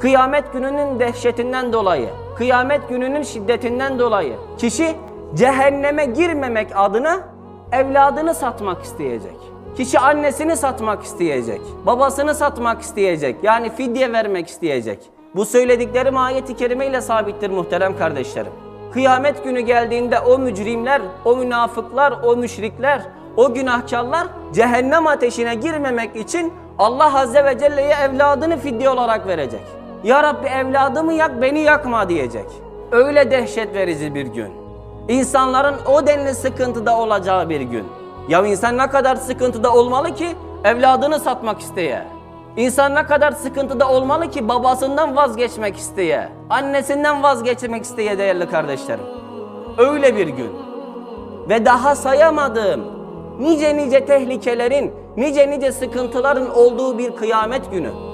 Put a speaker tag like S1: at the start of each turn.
S1: Kıyamet gününün dehşetinden dolayı, kıyamet gününün şiddetinden dolayı kişi cehenneme girmemek adına evladını satmak isteyecek. Kişi annesini satmak isteyecek, babasını satmak isteyecek. Yani fidye vermek isteyecek. Bu söylediklerim ayet-i kerime ile sabittir muhterem kardeşlerim. Kıyamet günü geldiğinde o mücrimler, o münafıklar, o müşrikler, o günahkarlar cehennem ateşine girmemek için Allah Azze ve Celle'ye evladını fidye olarak verecek. Ya Rabbi evladımı yak beni yakma diyecek. Öyle dehşet verici bir gün. İnsanların o denli sıkıntıda olacağı bir gün. Ya insan ne kadar sıkıntıda olmalı ki evladını satmak isteye? İnsan ne kadar sıkıntıda olmalı ki babasından vazgeçmek isteye, annesinden vazgeçmek isteye değerli kardeşlerim. Öyle bir gün. Ve daha sayamadığım nice nice tehlikelerin, nice nice sıkıntıların olduğu bir kıyamet günü.